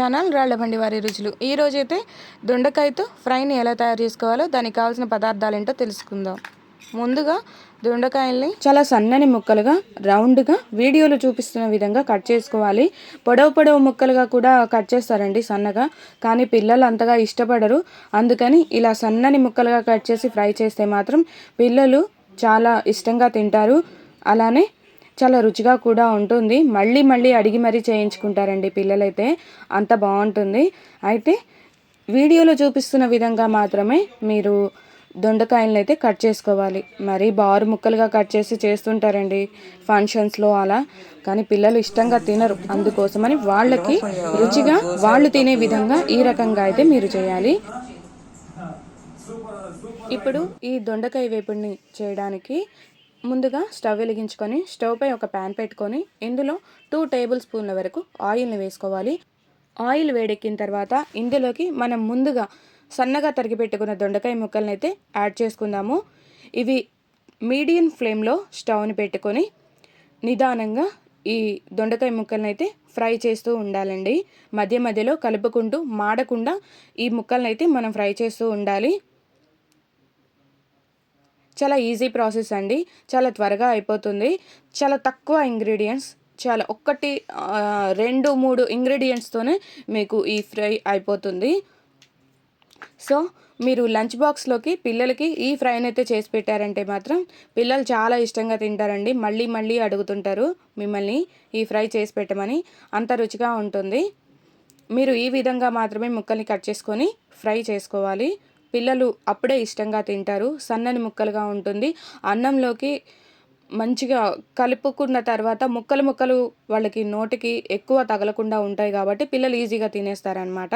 Channel రాళ్ళబండి వారి రుచులు. ఈ రోజైతే దొండకాయతో ఫ్రైని ఎలా తయారు చేసుకోవాలో దానికి కావాల్సిన పదార్థాలు ఏంటో తెలుసుకుందాం. ముందుగా దొండకాయల్ని చాలా సన్నని ముక్కలుగా రౌండ్గా వీడియోలో చూపిస్తున్న విధంగా కట్ చేసుకోవాలి. పొడవు పొడవు ముక్కలుగా కూడా కట్ చేస్తారండి సన్నగా కానీ పిల్లలు అంతగా ఇష్టపడరు. అందుకని ఇలా సన్నని ముక్కలుగా కట్ చేసి ఫ్రై చేస్తే మాత్రం పిల్లలు చాలా ఇష్టంగా తింటారు. అలానే చాలా రుచిగా కూడా ఉంటుంది. మళ్ళీ మళ్ళీ అడిగి మరీ చేయించుకుంటారండి పిల్లలైతే. అంత బాగుంటుంది. అయితే వీడియోలో చూపిస్తున్న విధంగా మాత్రమే మీరు దొండకాయలను అయితే కట్ చేసుకోవాలి. మరీ బారు ముక్కలుగా కట్ చేసి చేస్తుంటారండి ఫంక్షన్స్లో అలా. కానీ పిల్లలు ఇష్టంగా తినరు. అందుకోసమని వాళ్ళకి రుచిగా వాళ్ళు తినే విధంగా ఈ రకంగా అయితే మీరు చేయాలి. ఇప్పుడు ఈ దొండకాయ వేపుడిని చేయడానికి ముందుగా స్టవ్ వెలిగించుకొని స్టవ్ పై ఒక ప్యాన్ పెట్టుకొని ఇందులో టూ టేబుల్ స్పూన్ల వరకు ఆయిల్ని వేసుకోవాలి. ఆయిల్ వేడెక్కిన తర్వాత ఇందులోకి మనం ముందుగా సన్నగా తరిగి పెట్టుకున్న దొండకాయ ముక్కల్ని అయితే యాడ్ చేసుకుందాము. ఇవి మీడియం ఫ్లేమ్లో స్టవ్ని పెట్టుకొని నిదానంగా ఈ దొండకాయ ముక్కలనైతే అయితే ఫ్రై చేస్తూ ఉండాలండి. మధ్య మధ్యలో కలుపుకుంటూ మాడకుండా ఈ ముక్కలనైతే అయితే మనం ఫ్రై చేస్తూ ఉండాలి. చాలా ఈజీ ప్రాసెస్ అండి. చాలా త్వరగా అయిపోతుంది. చాలా తక్కువ ఇంగ్రీడియంట్స్ చాలా ఒక్కటి రెండు మూడు ఇంగ్రీడియంట్స్తోనే మీకు ఈ ఫ్రై అయిపోతుంది. సో మీరు లంచ్ బాక్స్లోకి పిల్లలకి ఈ ఫ్రైని అయితే చేసి పెట్టారంటే మాత్రం పిల్లలు చాలా ఇష్టంగా తింటారండి. మళ్ళీ మళ్ళీ అడుగుతుంటారు మిమ్మల్ని ఈ ఫ్రై చేసి పెట్టమని. అంత రుచిగా ఉంటుంది. మీరు ఈ విధంగా మాత్రమే ముక్కల్ని కట్ చేసుకొని ఫ్రై చేసుకోవాలి. పిల్లలు అప్పుడే ఇష్టంగా తింటారు సన్నని ముక్కలుగా ఉంటుంది. అన్నంలోకి మంచిగా కలుపుకున్న తర్వాత ముక్కలు ముక్కలు వాళ్ళకి నోటికి ఎక్కువ తగలకుండా ఉంటాయి కాబట్టి పిల్లలు ఈజీగా తినేస్తారనమాట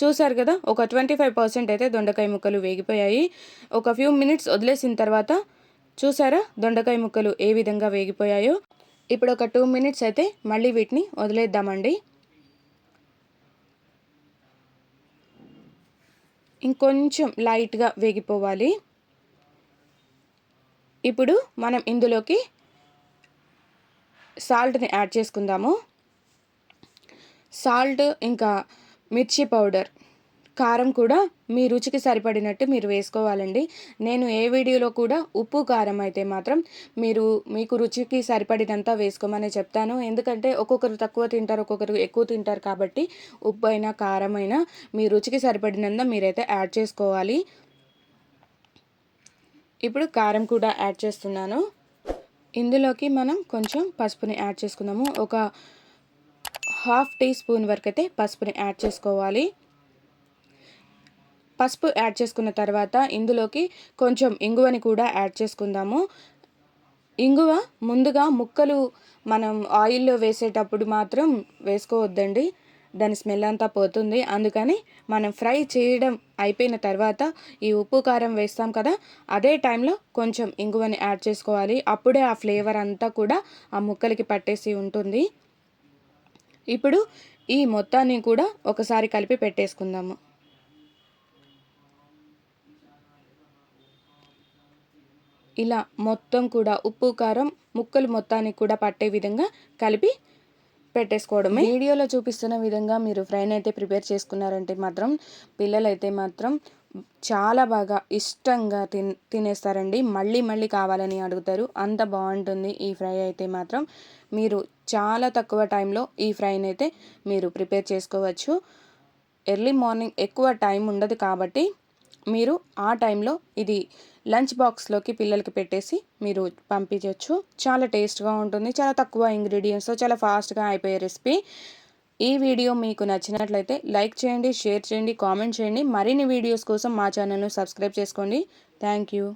చూసారు కదా ఒక ట్వంటీ ఫైవ్ పర్సెంట్ అయితే దొండకాయ ముక్కలు వేగిపోయాయి. ఒక ఫ్యూ మినిట్స్ వదిలేసిన తర్వాత చూసారా దొండకాయ ముక్కలు ఏ విధంగా వేగిపోయాయో? ఇప్పుడు ఒక టూ మినిట్స్ అయితే మళ్ళీ వీటిని వదిలేద్దామండి. ఇంకొంచెం లైట్గా వేగిపోవాలి. ఇప్పుడు మనం ఇందులోకి సాల్ట్ని యాడ్ చేసుకుందాము. సాల్ట్ ఇంకా మిర్చి పౌడర్. కారం కూడా మీ రుచికి సరిపడినట్టు మీరు వేసుకోవాలండి. నేను ఏ వీడియోలో కూడా ఉప్పు కారం అయితే మాత్రం మీరు మీకు రుచికి సరిపడినంత వేసుకోమని చెప్తాను. ఎందుకంటే ఒక్కొక్కరు తక్కువ తింటారు ఒక్కొక్కరు ఎక్కువ తింటారు కాబట్టి ఉప్పు అయినా కారం అయినా మీ రుచికి సరిపడినంత మీరైతే యాడ్ చేసుకోవాలి. ఇప్పుడు కారం కూడా యాడ్ చేస్తున్నాను. ఇందులోకి మనం కొంచెం పసుపుని యాడ్ చేసుకుందాము. ఒక హాఫ్ టీ స్పూన్ వరకు అయితే పసుపుని యాడ్ చేసుకోవాలి. పసుపు యాడ్ చేసుకున్న తర్వాత ఇందులోకి కొంచెం ఇంగువని కూడా యాడ్ చేసుకుందాము. ఇంగువ ముందుగా ముక్కలు మనం ఆయిల్లో వేసేటప్పుడు మాత్రం వేసుకోవద్దండి. దాని స్మెల్ అంతా పోతుంది. అందుకని మనం ఫ్రై చేయడం అయిపోయిన తర్వాత ఈ ఉప్పు కారం వేస్తాం కదా అదే టైంలో కొంచెం ఇంగువని యాడ్ చేసుకోవాలి. అప్పుడే ఆ ఫ్లేవర్ అంతా కూడా ఆ ముక్కలకి పట్టేసి ఉంటుంది. ఇప్పుడు ఈ మొత్తాన్ని కూడా ఒకసారి కలిపి పెట్టేసుకుందాము. ఇలా మొత్తం కూడా ఉప్పు కారం ముక్కలు మొత్తానికి కూడా పట్టే విధంగా కలిపి పెట్టేసుకోవడం వీడియోలో చూపిస్తున్న విధంగా మీరు ఫ్రైని అయితే ప్రిపేర్ చేసుకున్నారంటే మాత్రం పిల్లలైతే మాత్రం చాలా బాగా ఇష్టంగా తిన్ తినేస్తారండి. మళ్ళీ మళ్ళీ కావాలని అడుగుతారు. అంత బాగుంటుంది ఈ ఫ్రై అయితే మాత్రం. మీరు చాలా తక్కువ టైంలో ఈ ఫ్రైని అయితే మీరు ప్రిపేర్ చేసుకోవచ్చు. ఎర్లీ మార్నింగ్ ఎక్కువ టైం ఉండదు కాబట్టి మీరు ఆ టైంలో ఇది లంచ్ బాక్స్లోకి పిల్లలకి పెట్టేసి మీరు పంపించవచ్చు చాలా టేస్ట్గా ఉంటుంది. చాలా తక్కువ ఇంగ్రీడియంట్స్తో చాలా ఫాస్ట్గా అయిపోయే రెసిపీ. ఈ వీడియో మీకు నచ్చినట్లయితే లైక్ చేయండి షేర్ చేయండి కామెంట్ చేయండి. మరిన్ని వీడియోస్ కోసం మా ఛానల్ను సబ్స్క్రైబ్ చేసుకోండి. Thank you.